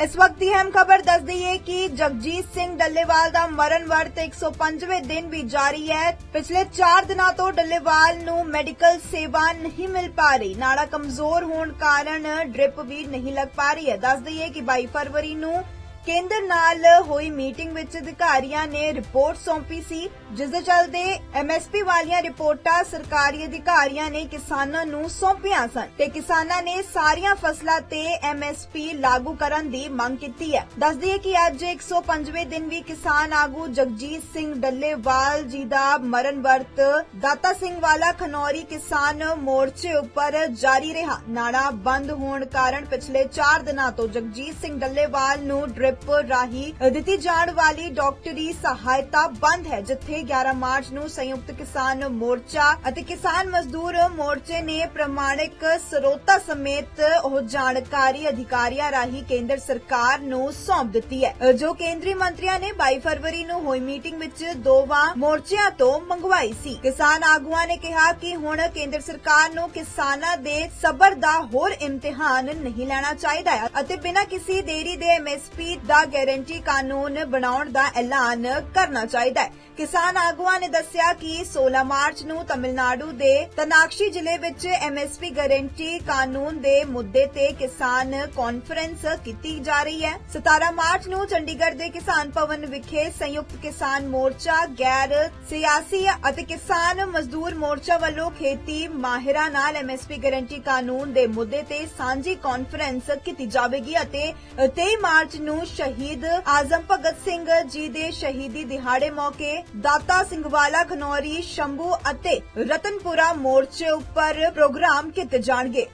ਇਸ ਵਕਤ ਦੀ ਅਹਿਮ ਖਬਰ ਦੱਸ ਦਈਏ ਕਿ ਜਗਜੀਤ ਸਿੰਘ ਡੱਲੇਵਾਲ ਦਾ ਮਰਨ ਵਰਤ 105ਵੇਂ ਦਿਨ ਵੀ ਜਾਰੀ ਹੈ। ਪਿਛਲੇ 4 ਦਿਨਾਂ ਤੋਂ ਡੱਲੇਵਾਲ ਨੂੰ ਮੈਡੀਕਲ ਸੇਵਾ ਨਹੀਂ ਮਿਲ ਪਾ ਰਹੀ। ਨਾੜਾ ਕਮਜ਼ੋਰ ਹੋਣ ਕਾਰਨ ਡ੍ਰਿਪ ਵੀ ਨਹੀਂ ਲੱਗ ਪਾ ਰਹੀ ਹੈ। ਦੱਸ ਦਈਏ ਕਿ 22 ਫਰਵਰੀ ਨੂੰ ਕੇਂਦਰ ਨਾਲ ਹੋਈ ਮੀਟਿੰਗ ਵਿੱਚ ਅਧਿਕਾਰੀਆਂ ਨੇ ਰਿਪੋਰਟ ਸੌਂਪੀ ਸੀ, ਜਿਸ ਦੇ ਚੱਲਦੇ ਐਮਐਸਪੀ ਵਾਲੀਆਂ ਰਿਪੋਰਟਾਂ ਸਰਕਾਰੀ ਅਧਿਕਾਰੀਆਂ ਨੇ ਕਿਸਾਨਾਂ ਨੂੰ ਸੌਂਪੀਆਂ ਸਨ ਤੇ ਕਿਸਾਨਾਂ ਨੇ ਸਾਰੀਆਂ ਫਸਲਾਂ ਤੇ ਐਮਐਸਪੀ ਲਾਗੂ ਕਰਨ ਦੀ ਮੰਗ ਕੀਤੀ ਹੈ। ਦੱਸ ਦਈਏ ਕਿ ਅੱਜ 105ਵੇਂ ਦਿਨ ਵੀ ਕਿਸਾਨ ਆਗੂ ਜਗਜੀਤ ਸਿੰਘ ਡੱਲੇਵਾਲ ਜੀ ਦਾ ਮਰਨ ਵਰਤ, ਦਾਤਾ ਸਿੰਘ ਵਾਲਾ ਖਨੌਰੀ ਕਿਸਾਨ ਮੋਰਚੇ ਉੱਪਰ ਜਾਰੀ ਰਿਹਾ। ਨਾੜਾ ਬੰਦ ਹੋਣ ਕਾਰਨ ਪਿਛਲੇ 4 ਦਿਨਾਂ ਤੋਂ ਜਗਜੀਤ ਸਿੰਘ ਡੱਲੇਵਾਲ ਨੂੰ ਡ੍ਰਿਪ ਰਾਹੀਂ ਦਿੱਤੀ ਜਾਣ ਵਾਲੀ ਡਾਕਟਰੀ ਸਹਾਇਤਾ ਬੰਦ ਹੈ, ਜਿੱਥੇ 11 ਮਾਰਚ ਨੂੰ ਸੰਯੁਕਤ ਕਿਸਾਨ ਮੋਰਚਾ ਅਤੇ ਕਿਸਾਨ ਮਜ਼ਦੂਰ ਮੋਰਚੇ ਨੇ ਪ੍ਰਮਾਣਿਕ ਸਰੋਤਾ ਸਮੇਤ ਉਹ ਜਾਣਕਾਰੀ ਅਧਿਕਾਰੀਆਂ ਰਾਹੀਂ ਕੇਂਦਰ ਸਰਕਾਰ ਨੂੰ ਸੌਂਪ ਦਿੱਤੀ ਹੈ। ਜੋ ਕੇਂਦਰੀ ਮੰਤਰੀਆਂ ਨੇ 22 ਫਰਵਰੀ ਨੂੰ ਹੋਈ ਮੀਟਿੰਗ ਵਿੱਚ ਦੋਵਾਂ ਮੋਰਚਿਆਂ ਤੋਂ ਮੰਗਵਾਈ ਸੀ। ਕਿਸਾਨ ਆਗੂਆਂ ਨੇ ਕਿਹਾ ਕਿ ਹੁਣ ਕੇਂਦਰ ਸਰਕਾਰ ਨੂੰ ਕਿਸਾਨਾਂ ਦੇ ਸਬਰ ਦਾ ਹੋਰ ਇਮਤਿਹਾਨ ਨਹੀਂ ਲੈਣਾ ਚਾਹੀਦਾ ਅਤੇ ਬਿਨਾਂ ਕਿਸੇ ਦੇਰੀ ਦੇ ਐਮਐਸਪੀ ਦਾ ਗਾਰੰਟੀ ਕਾਨੂੰਨ ਬਣਾਉਣ ਦਾ ਐਲਾਨ ਕਰਨਾ ਚਾਹੀਦਾ ਹੈ। ਕਿਸਾਨ ਆਗੂਆਂ ਨੇ ਦੱਸਿਆ ਕਿ 16 ਮਾਰਚ ਨੂੰ ਤਮਿਲਨਾਡੂ ਦੇ ਤਨਾਕਸ਼ੀ ਜ਼ਿਲ੍ਹੇ ਵਿੱਚ ਐਮਐਸਪੀ ਗਾਰੰਟੀ ਕਾਨੂੰਨ ਦੇ ਮੁੱਦੇ ਤੇ ਕਿਸਾਨ ਕਾਨਫਰੰਸ ਕੀਤੀ ਜਾ ਰਹੀ ਹੈ। 17 ਮਾਰਚ ਨੂੰ ਚੰਡੀਗੜ੍ਹ ਦੇ ਕਿਸਾਨ ਭਵਨ ਵਿਖੇ ਸੰਯੁਕਤ ਕਿਸਾਨ ਮੋਰਚਾ, ਗੈਰ ਸਿਆਸੀ ਅਤੇ ਕਿਸਾਨ ਮਜ਼ਦੂਰ ਮੋਰਚਾ ਵੱਲੋਂ ਖੇਤੀ ਮਾਹਿਰਾਂ ਨਾਲ ਐਮਐਸਪੀ ਗਾਰੰਟੀ ਕਾਨੂੰਨ ਦੇ ਮੁੱਦੇ ਤੇ ਸਾਂਝੀ ਕਾਨਫਰੰਸ ਕੀਤੀ ਜਾਵੇਗੀ ਅਤੇ 23 ਮਾਰਚ ਨੂੰ ਸ਼ਹੀਦ ਆਜ਼ਮ ਭਗਤ ਸਿੰਘ ਜੀ ਦੇ ਸ਼ਹੀਦੀ ਦਿਹਾੜੇ ਮੌਕੇ ਦਾਤਾ ਸਿੰਘ ਵਾਲਾ ਖਨੌਰੀ, ਸ਼ੰਭੂ ਅਤੇ ਰਤਨਪੁਰਾ ਮੋਰਚੇ ਉੱਪਰ ਪ੍ਰੋਗਰਾਮ ਕੀਤੇ ਜਾਣਗੇ।